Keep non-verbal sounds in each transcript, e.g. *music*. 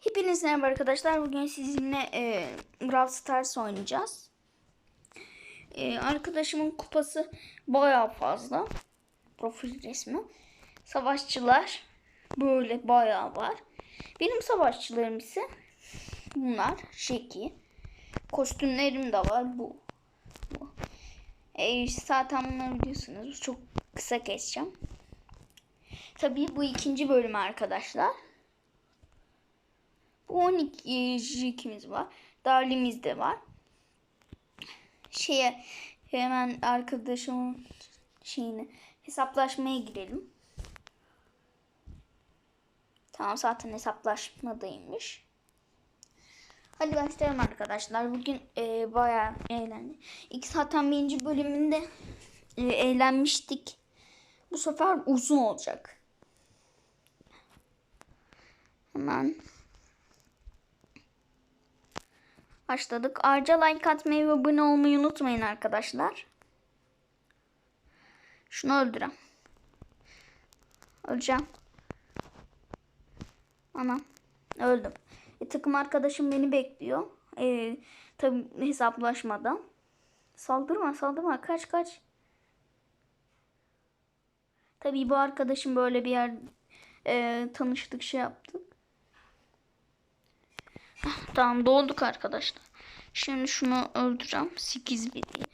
Hepiniz merhaba arkadaşlar. Bugün sizinle e, Brawl Stars oynayacağız. E, arkadaşımın kupası bayağı fazla. Profil resmi. Savaşçılar böyle bayağı var. Benim savaşçılarım ise bunlar. Şeki. Kostümlerim de var. Bu. bu. E, zaten bunları biliyorsunuz. Çok kısa keseceğim. Tabii bu ikinci bölüm arkadaşlar. Bu 12 jikimiz var. Darlimiz de var. Şeye hemen arkadaşımın şeyini hesaplaşmaya girelim. Tamam zaten hesaplaşmadaymış. Hadi başlayalım arkadaşlar. Bugün e, bayağı eğlendik. İlk zaten birinci bölümünde e, eğlenmiştik. Bu sefer uzun olacak. Hemen başladık. Ayrıca like atmayı ve abone olmayı unutmayın arkadaşlar. Şunu öldürem. Öleceğim. Anam. Öldüm. E, takım arkadaşım beni bekliyor. E, tabi hesaplaşmadan. Saldırma saldırma kaç kaç. Tabii bu arkadaşım böyle bir yer e, tanıştık şey yaptık. Tamam dolduk arkadaşlar. Şimdi şunu öldüreceğim. 8 biti.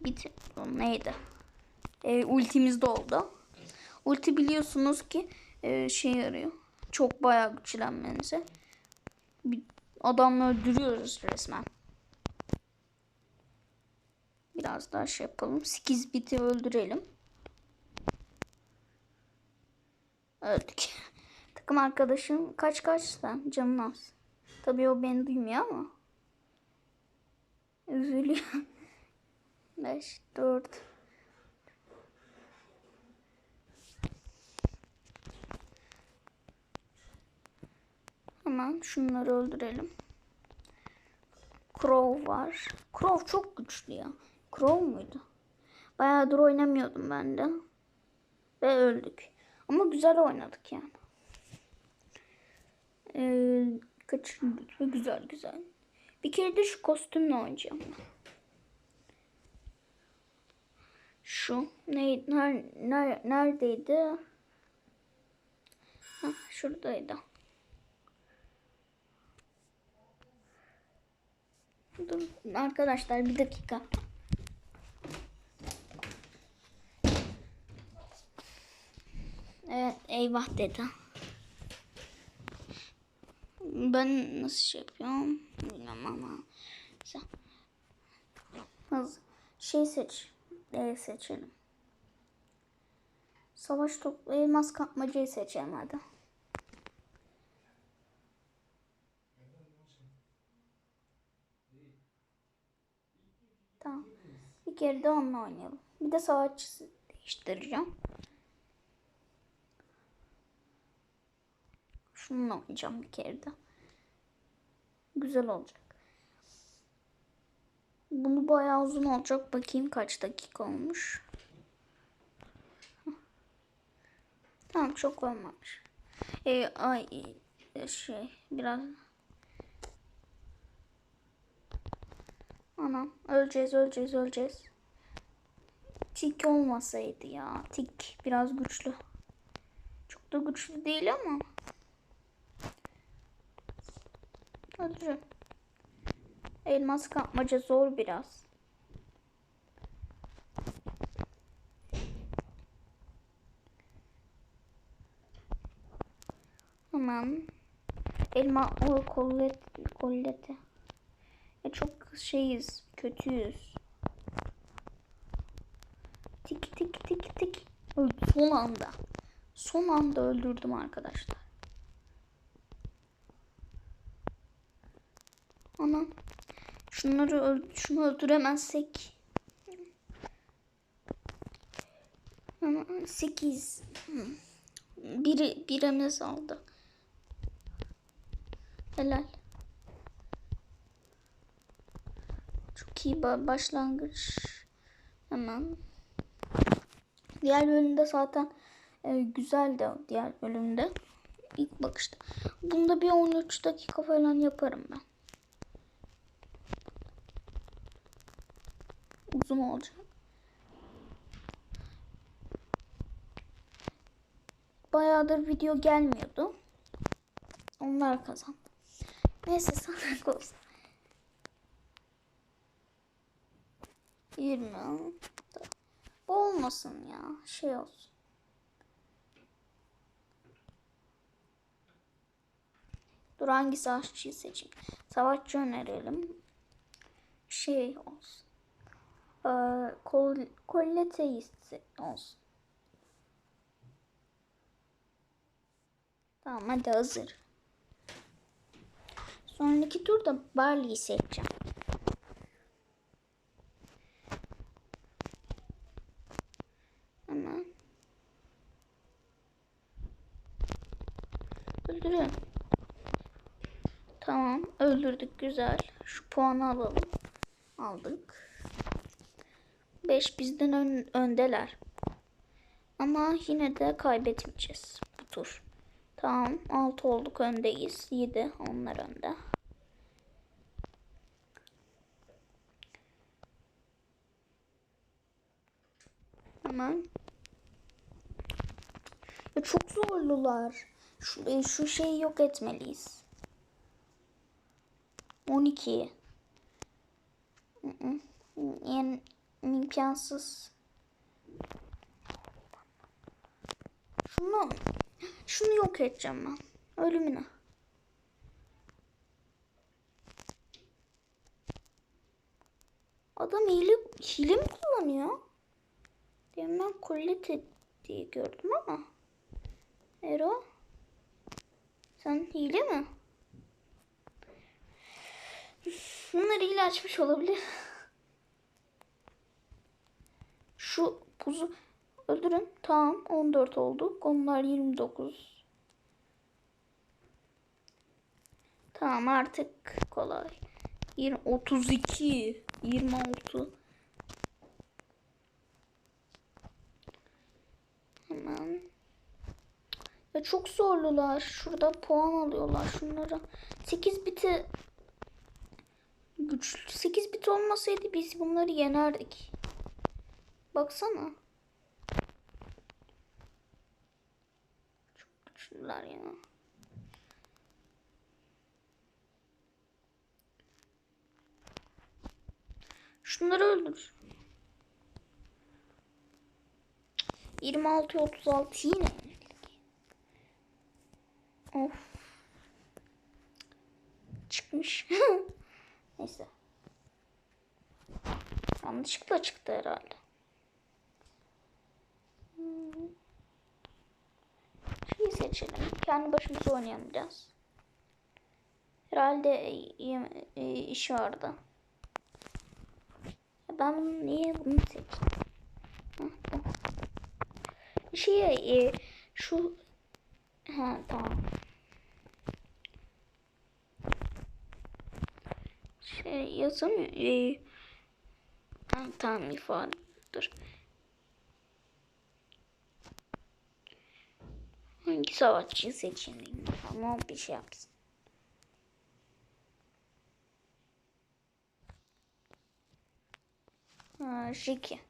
Bit neydi? E, ultimiz doldu. Ulti biliyorsunuz ki e, şey yarıyor. Çok bayağı güçlenmenize. Bir adamı öldürüyoruz resmen. Biraz daha şey yapalım. 8 biti öldürelim. Öldük. *laughs* Takım arkadaşım kaç kaç sen canın az. Tabii o beni duymuyor ama. Üzülüyor. 5, 4. Hemen şunları öldürelim. Crow var. Crow çok güçlü ya. Crow muydu? Bayağıdır oynamıyordum ben de. Ve öldük. Ama güzel oynadık yani. Ee, kaçırdık ve güzel güzel. Bir kere de şu kostümle oynayacağım. Şu neydi? Ner, ner, neredeydi? Heh, şuradaydı. Dur arkadaşlar bir dakika. Evet eyvah dedi. Ben nasıl şey yapıyorum bilmem ama. Hız, şey seç. E, seçelim. Savaş toplu elmas kapmacayı seçelim hadi. Tamam. Bir kere de onunla oynayalım. Bir de savaşçısı değiştireceğim. Şununla oynayacağım bir kere de. Güzel olacak. Bunu bayağı uzun olacak. Bakayım kaç dakika olmuş. Tamam çok olmamış. Ee, ay şey biraz Anam öleceğiz öleceğiz öleceğiz. Tik olmasaydı ya. Tik biraz güçlü. Çok da güçlü değil ama. Öldürün. Elmas kapmaca zor biraz. Hemen elma o kollet kollete. Ya çok şeyiz, kötüyüz. Tik tik tik tik. Son anda. Son anda öldürdüm arkadaşlar. Ana. Şunları şunu öldüremezsek. Ama 8 biri birimiz aldı. Helal. Çok iyi başlangıç. Hemen. Diğer bölümde zaten e, güzeldi diğer bölümde. ilk bakışta. Bunda bir 13 dakika falan yaparım ben. Uzun olacak. Bayağıdır video gelmiyordu. Onlar kazandı. Neyse sana *laughs* olsun. 20. Bu olmasın ya. Şey olsun. Dur hangi savaşçıyı seçeyim? Savaşçı önerelim. Şey olsun. Ee, kol, kolleteist olsun. Tamam hadi hazır. Sonraki turda Barley'i seçeceğim. Hemen. Öldürüyorum. Tamam öldürdük güzel. Şu puanı alalım. Aldık. 5 bizden ön- öndeler. Ama yine de kaybetmeyeceğiz bu tur. Tamam 6 olduk öndeyiz. 7 onlar önde. Hemen. Ya çok zorlular. Şu, e, şu şeyi yok etmeliyiz. 12. Hı hı. Yani imkansız. Şunu şunu yok edeceğim ben. Ölümüne. Adam hile, hile mi kullanıyor? Demin ben Colette diye gördüm ama. Ero. Sen hile mi? Bunları hile açmış olabilir. Şu buzu öldürün. Tamam 14 olduk. Onlar 29. Tamam artık kolay. 20, 32, 26. Hemen. Ya çok zorlular. Şurada puan alıyorlar şunlara. 8 biti güçlü 8 bit olmasaydı biz bunları yenerdik. Baksana. Çok güçlüler ya. Şunları öldür. 26 36 yine. Of. Çıkmış. *laughs* Neyse. Yanlışlıkla çıktı herhalde. Hmm. Şeyi seçelim. Kendi başımıza oynayalım biraz. Herhalde e, e, iş vardı. Ben niye bunu seçtim? Şey e, şu ha tamam. Şey yazamıyor. Ha, tamam ifade. Dur. Hangi savaşçıyı seçeyim. Ama bir şey yapsın. Ha, Jiki.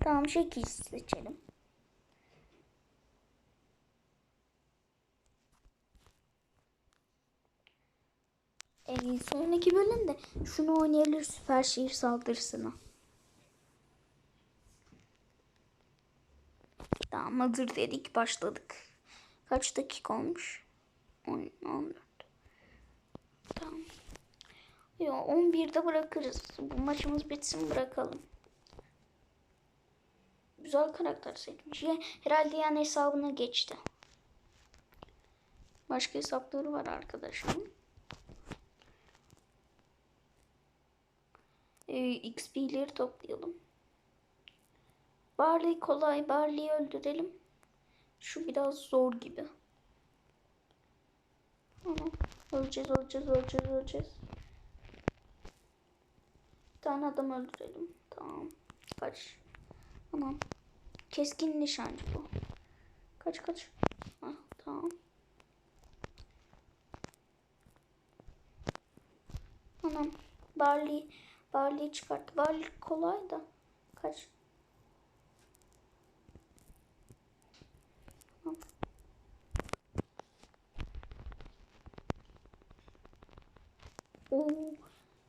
Tamam Jiki'yi seçelim. Ee, sonraki bölümde şunu oynayabilir süper şehir saldırısını. Tamam hazır dedik başladık. Kaç dakika olmuş? 10, 14. Tamam. Yo 11'de bırakırız. Bu maçımız bitsin bırakalım. Güzel karakter seçmiş. Herhalde yani hesabına geçti. Başka hesapları var arkadaşım. Ee, XP'leri toplayalım. Barley kolay. Barley'i öldürelim. Şu biraz zor gibi. Öleceğiz, öleceğiz, öleceğiz, öleceğiz. Bir tane adam öldürelim. Tamam. Kaç. Tamam. Keskin nişancı bu. Kaç kaç. Ah, tamam. Anam. Barley. Barley çıkart. Barley kolay da. Kaç. Oo,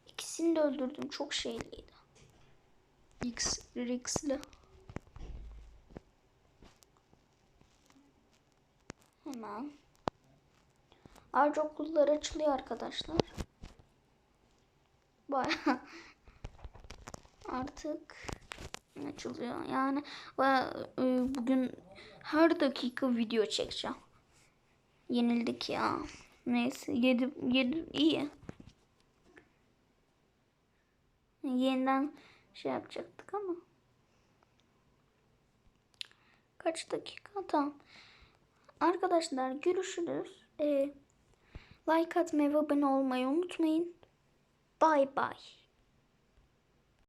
ikisini de öldürdüm. Çok şeyliydi. X, Rix'li. Hemen. Ayrıca okullar açılıyor arkadaşlar. Baya *laughs* artık açılıyor. Yani baya, e, bugün her dakika video çekeceğim. Yenildik ya. Neyse 7 7 iyi. Yeniden şey yapacaktık ama. Kaç dakika? Tamam. Arkadaşlar görüşürüz. Ee, like atmayı ve abone olmayı unutmayın. Bye bye.